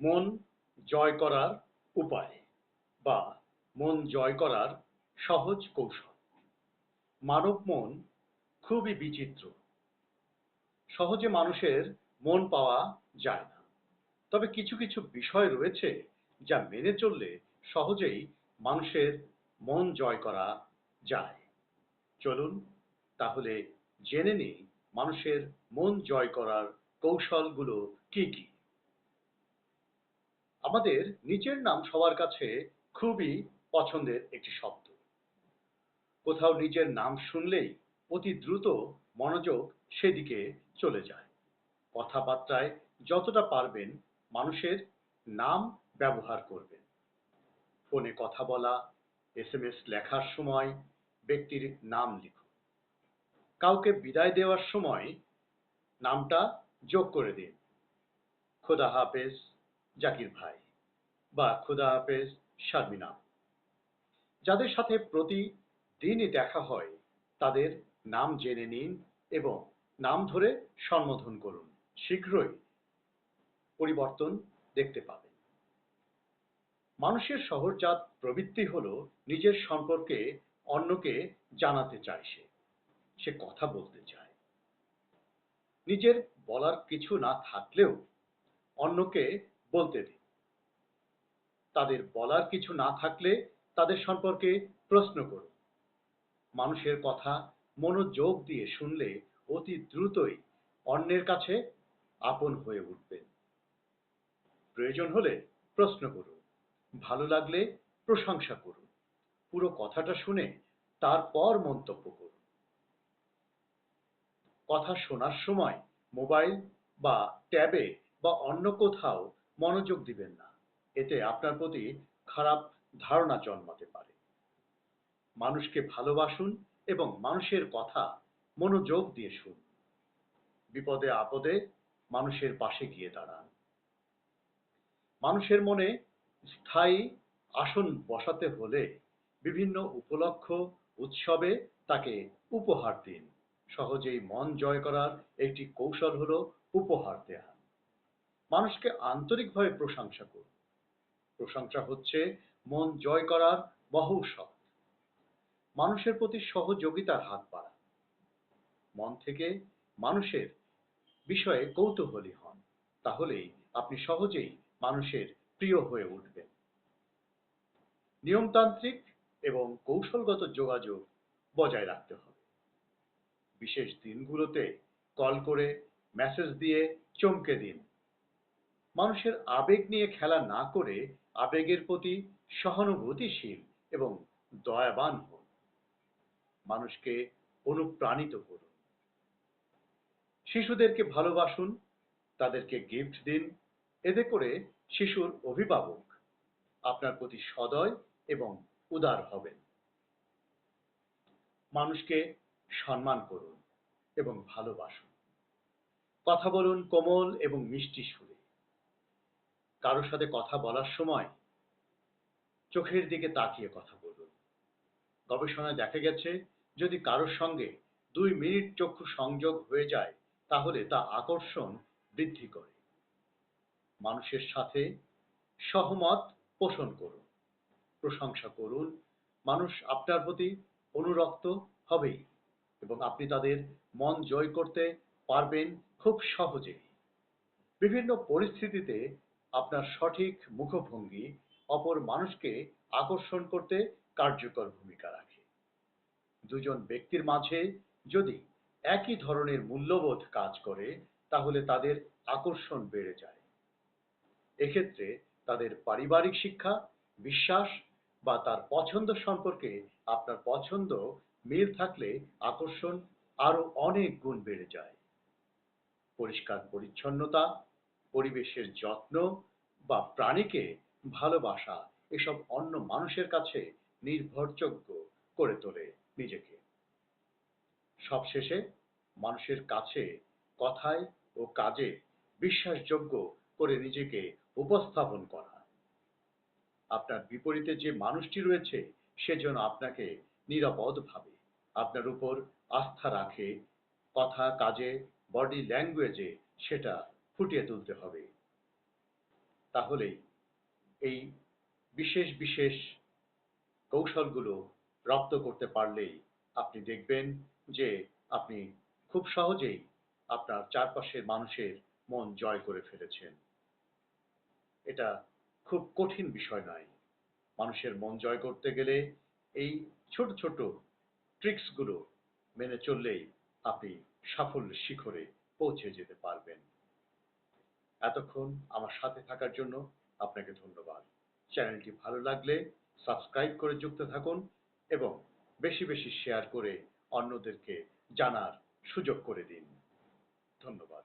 মন জয় করার উপায় বা মন জয় করার সহজ কৌশল। মানব মন খুবই বিচিত্র। সহজে মানুষের মন পাওয়া যায় না। তবে কিছু কিছু বিষয় রয়েছে যা মেনে চললে সহজেই মানুষের মন জয় করা যায়। চলুন তাহলে জেনে নিই মানুষের মন জয় করার কৌশলগুলো কি কি। আমাদের নিজের নাম সবার কাছে খুবই পছন্দের একটি শব্দ। কোথাও নিজের নাম শুনলেই অতি দ্রুত মনোযোগ সেদিকে চলে যায়। কথাবার্তায় যতটা পারবেন মানুষের নাম ব্যবহার করবেন। ফোনে কথা বলা, এস এম এস লেখার সময় ব্যক্তির নাম লিখুন। কাউকে বিদায় দেওয়ার সময় নামটা যোগ করে দিন। খোদা হাফেজ। জাকির ভাই বা খোদা হাফেজ শারমিনা। যাদের সাথে প্রতিদিনই দেখা হয়, তাদের নাম জেনে নিন এবং নাম ধরে সম্বোধন করুন। শীঘ্রই পরিবর্তন দেখতে পাবেন। মানুষের সহজাত প্রবৃত্তি হলো নিজের সম্পর্কে অন্যকে জানাতে চায় সে। সে কথা বলতে চায়। নিজের বলার কিছু না থাকলেও অন্যকে বলতে দিন তাদের বলার কিছু না থাকলে তাদের সম্পর্কে প্রশ্ন করুন। মানুষের কথা মনোযোগ দিয়ে শুনলে অতি দ্রুতই অন্যের কাছে আপন হয়ে উঠবেন। প্রয়োজন হলে প্রশ্ন করুন, ভালো লাগলে প্রশংসা করুন, পুরো কথাটা শুনে তারপর মন্তব্য করুন। কথা শোনার সময় মোবাইল বা ট্যাবে বা অন্য কোথাও মনোযোগ দিবেন না। এতে আপনার প্রতি খারাপ ধারণা জন্মাতে পারে। মানুষকে ভালোবাসুন এবং মানুষের কথা মনোযোগ দিয়ে শুন বিপদে আপদে মানুষের পাশে গিয়ে দাঁড়ান। মানুষের মনে স্থায়ী আসন বসাতে হলে বিভিন্ন উপলক্ষ, উৎসবে তাকে উপহার দিন। সহজেই মন জয় করার একটি কৌশল হলো উপহার দেয়া। মানুষকে আন্তরিকভাবে প্রশংসা করুন। প্রশংসা হচ্ছে মন জয় করার মহৌষধ মানুষের প্রতি সহযোগিতার হাত বাড়ান। মন থেকে মানুষের বিষয়ে কৌতূহলী হন। তাহলেই আপনি সহজেই মানুষের প্রিয় হয়ে উঠবেন। নিয়মতান্ত্রিক এবং কৌশলগত যোগাযোগ বজায় রাখতে হবে। বিশেষ দিনগুলোতে কল করে মেসেজ দিয়ে চমকে দিন। মানুষের আবেগ নিয়ে খেলা না করে আবেগের প্রতি সহানুভূতিশীল এবং দয়াবান হন। মানুষকে অনুপ্রাণিত করুন। শিশুদেরকে ভালোবাসুন, তাদেরকে গিফট দিন, এতে করে শিশুর অভিভাবক আপনার প্রতি সদয় এবং উদার হবেন। মানুষকে সম্মান করুন এবং ভালোবাসুন। কথা বলুন কোমল এবং মিষ্টি সুরে। কারোর সাথে কথা বলার সময় চোখের দিকে তাকিয়ে কথা বলুন। গবেষণায় দেখা গেছে, যদি কারোর সঙ্গে দুই মিনিট চক্ষু সংযোগ হয়ে যায়, তাহলে তা আকর্ষণ বৃদ্ধি করে। মানুষের সাথে সহমত পোষণ করুন। প্রশংসা করুন। মানুষ আপনার প্রতি অনুরক্ত হবেই এবং আপনি তাদের মন জয় করতে পারবেন খুব সহজেই। বিভিন্ন পরিস্থিতিতে আপনার সঠিক মুখভঙ্গি অপর মানুষকে আকর্ষণ করতে কার্যকর ভূমিকা রাখে। দুজন ব্যক্তির মাঝে যদি একই ধরনের মূল্যবোধ কাজ করে, তাহলে তাদের আকর্ষণ বেড়ে যায়। এক্ষেত্রে তাদের পারিবারিক শিক্ষা, বিশ্বাস বা তার পছন্দ সম্পর্কে আপনার পছন্দ মিল থাকলে আকর্ষণ আরও অনেক গুণ বেড়ে যায়। পরিষ্কার পরিচ্ছন্নতা পরিবেশের যত্ন বা প্রাণীকে ভালোবাসা এসব অন্য মানুষের কাছে নির্ভরযোগ্য করে তোলে নিজেকে। সবশেষে মানুষের কাছে কথায় ও কাজে বিশ্বাসযোগ্য করে নিজেকে উপস্থাপন করা। আপনার বিপরীতে যে মানুষটি রয়েছে, সে যেন আপনাকে নিরাপদ ভাবে, আপনার উপর আস্থা রাখে, কথা, কাজে বডি ল্যাঙ্গুয়েজে সেটা ফুটিয়ে তুলতে হবে। তাহলেই এই বিশেষ বিশেষ কৌশলগুলো রপ্ত করতে পারলেই আপনি দেখবেন যে আপনি খুব সহজেই আপনার চারপাশের মানুষের মন জয় করে ফেলেছেন। এটা খুব কঠিন বিষয় নয়। মানুষের মন জয় করতে গেলে এই ছোট ছোট ট্রিক্সগুলো মেনে চললেই আপনি সাফল্যের শিখরে পৌঁছে যেতে পারবেন। এতক্ষণ আমার সাথে থাকার জন্য আপনাকে ধন্যবাদ। চ্যানেলটি ভালো লাগলে সাবস্ক্রাইব করে যুক্ত থাকুন এবং বেশি বেশি শেয়ার করে অন্যদেরকে জানার সুযোগ করে দিন। ধন্যবাদ।